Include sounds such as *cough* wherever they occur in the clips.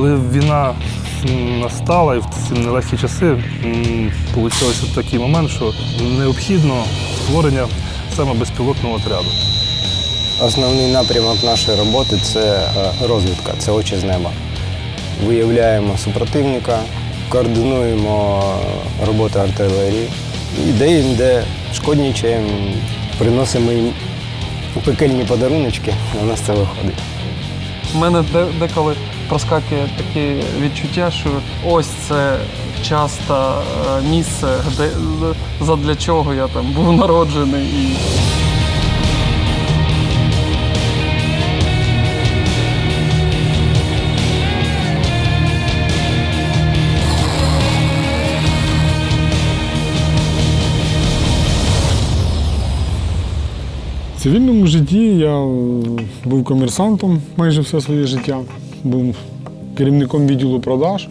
Коли війна настала і в ці нелегкі часи, вийшов такий момент, що необхідно створення саме безпілотного отряду. Основний напрямок нашої роботи це е, розвідка, це очі з неба. Виявляємо супротивника, координуємо роботу артилерії і де-інде шкоднічаємо, приносимо їм пекельні подаруночки, а у нас це виходить. У мене деколи проскакує таке відчуття, що ось це часто е, місце, де задля чого я там був народжений. В цивільному житті я був комерсантом майже все своє життя. Був керівником відділу продаж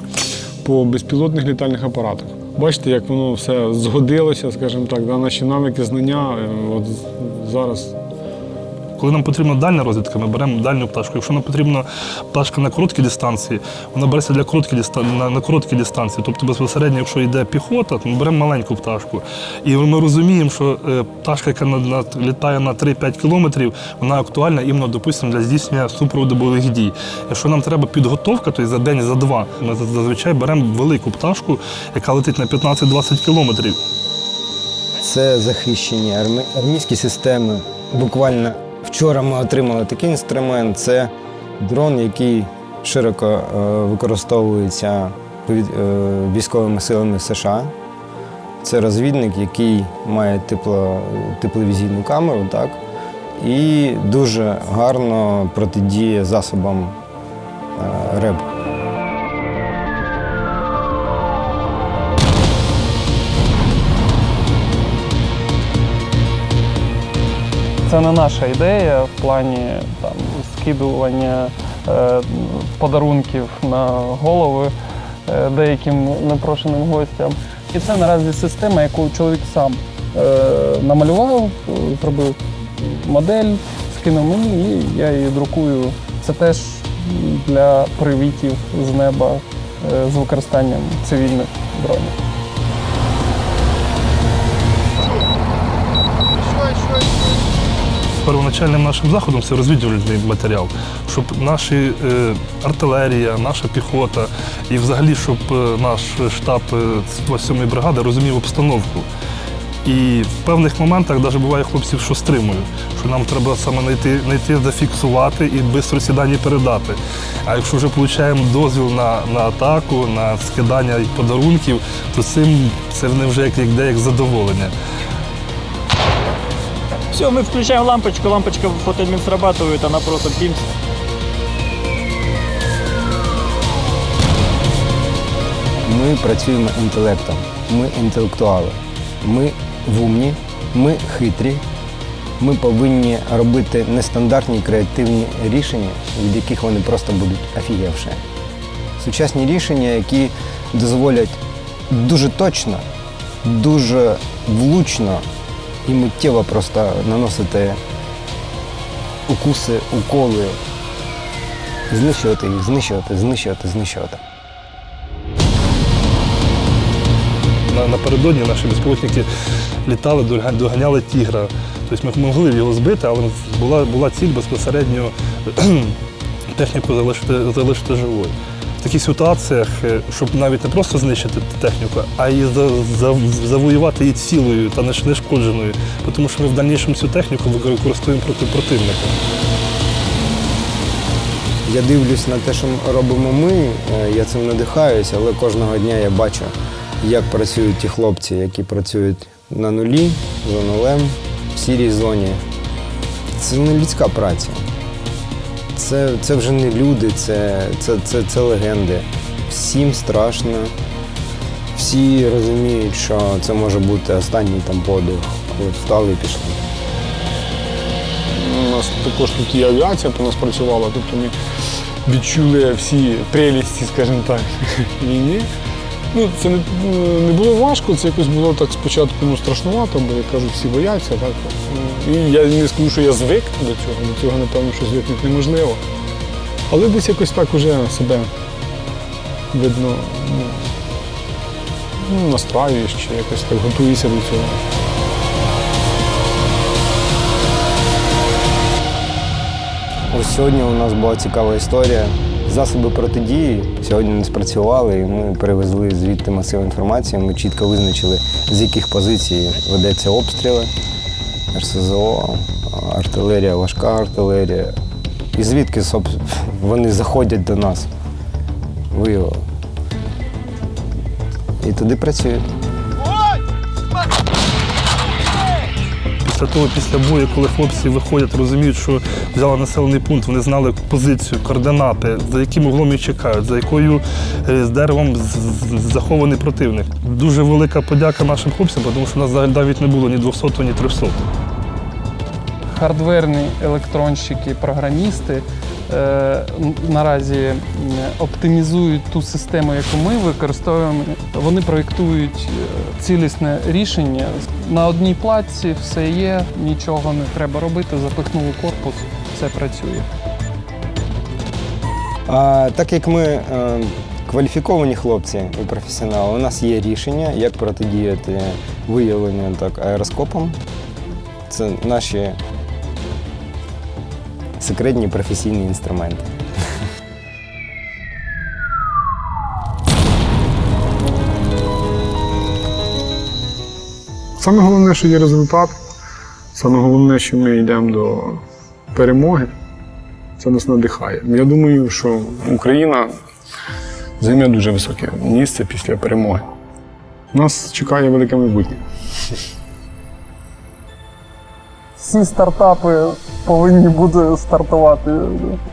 по безпілотних літальних апаратах. Бачите, як воно все згодилося, скажімо так, да, наші навики, знання. е, От зараз Коли нам потрібна дальня розвідка, ми беремо дальню пташку. Якщо нам потрібна пташка на короткій дистанції, вона береться для короткій дистан... на, на короткій дистанції. Тобто безпосередньо, якщо йде піхота, то ми беремо маленьку пташку. І ми розуміємо, що е, пташка, яка літає на 3-5 кілометрів, вона актуальна іменно, допустимо, для здійснення супроводу бойових дій. Якщо нам треба підготовка, то за день, за два, ми зазвичай беремо велику пташку, яка летить на 15-20 кілометрів. Це захищені армі... армійські системи. Буквально вчора ми отримали такий інструмент. Це дрон, який широко е, використовується е, військовими силами США. Це розвідник, який має тепло, тепловізійну камеру, так? і дуже гарно протидіє засобам е, РЕБ. Це не наша ідея в плані там, скидування е, подарунків на голови е, деяким непрошеним гостям. І це наразі система, яку чоловік сам е, намалював, е, зробив модель, скинув мені, і я її друкую. Це теж для привітів з неба е, з використанням цивільних дронів. Первоначальним нашим заходом це розвідувальний матеріал, щоб наші е, артилерія, наша піхота і взагалі, щоб е, наш штаб е, 107-ї бригади розумів обстановку. І в певних моментах навіть буває хлопців, що стримують, що нам треба саме знайти, знайти зафіксувати і швидко ці передати. А якщо вже отримуємо дозвіл на, на атаку, на скидання подарунків, то цим це вже як, як, як задоволення. Все, мы включаем лампочку, лампочка фотоэлемент срабатывает, она просто пимс. Ми працюємо інтелектом, ми інтелектуали, ми вумні, ми хитрі. Ми повинні робити нестандартні креативні рішення, від яких вони просто будуть офігівши. Сучасні рішення, які дозволять дуже точно, дуже влучно і миттєво просто наносити укуси, уколи, знищувати їх, знищувати, знищувати, знищувати. Напередодні наші безпілотники літали, доганяли тігра. Тобто ми могли його збити, але була, була ціль безпосередньо *clears throat* техніку залишити, залишити живою. В таких ситуаціях, е, щоб навіть не просто знищити техніку, а за, завоювати її цілою та нешкодженою, тому що ми в дальнішому цю техніку використовуємо проти противника. Я дивлюсь на те, що робимо ми, е, я цим надихаюся, але кожного дня я бачу, як працюють ті хлопці, які працюють на нулі, за нулем, в сірій зоні. Це не людська праця. Це, це вже не люди, це, це, це, це легенди. Всім страшно. Всі розуміють, що це може бути останній там подих, коли встали і пішли. у нас також тут і авіація по нас працювала, тобто ми відчули всі прелісті, скажімо так, війни. Ну, це не, не було важко, це якось було так спочатку ну, страшнувато, бо я кажу, всі бояться. Так? І я не скажу, що я звик до цього, до цього, напевно, що звикнути неможливо. Але десь якось так уже себе видно, ну, ну, настраюєш чи якось так готуєшся до цього. Ось сьогодні у нас була цікава історія. Засоби протидії сьогодні не спрацювали, і ми перевезли звідти масив інформації. Ми чітко визначили, з яких позицій ведеться обстріли, РСЗО, артилерія, важка артилерія. І звідки вони заходять до нас. Виявили. І туди працюють. Після того, після бою, коли хлопці виходять, розуміють, що взяли населений пункт, вони знали позицію, координати, за яким углом їх чекають, за якою е, з деревом захований противник. Дуже велика подяка нашим хлопцям, тому що у нас навіть не було ні 200, ні 300. Хардверні електронщики, програмісти наразі оптимізують ту систему, яку ми використовуємо. Вони проєктують е, цілісне рішення. На одній платці все є, нічого не треба робити, запихнули корпус, все працює. А, так як ми е, кваліфіковані хлопці і професіонали, у нас є рішення, як протидіяти виявленню так, аероскопом. Це наші секретні професійні інструменти. Саме головне, що є результат. Саме головне, що ми йдемо до перемоги. Це нас надихає. Я думаю, що Україна займе дуже високе місце після перемоги. Нас чекає велике майбутнє. Всі стартапи повинні бути стартувати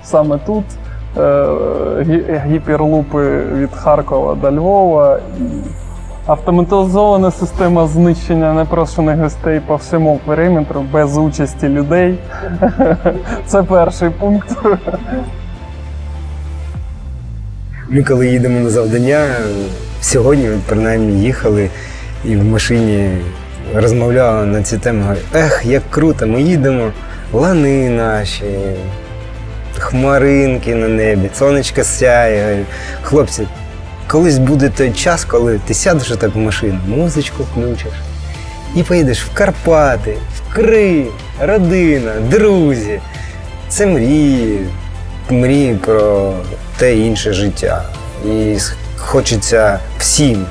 саме тут. Е, Гіперлупи від Харкова до Львова. Автоматизована система знищення непрошених гостей по всьому периметру без участі людей. *laughs* Це перший пункт. Ми коли їдемо на завдання, сьогодні от, принаймні їхали і в машині розмовляли на ці теми. Ех, як круто, ми їдемо, лани наші, хмаринки на небі, сонечко сяє. Хлопці, колись буде той час, коли ти сядеш так в машину, музичку включиш і поїдеш в Карпати, в Крим, родина, друзі. Це мрії, мрії про те інше життя. І хочеться всім,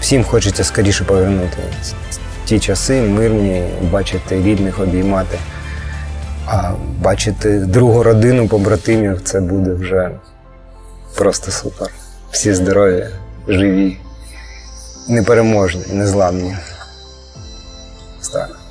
всім хочеться скоріше повернути ті часи мирні, бачити рідних, обіймати. А бачити другу родину побратимів це буде вже просто супер. Всі здорові, живі, непереможні, незламні. Так.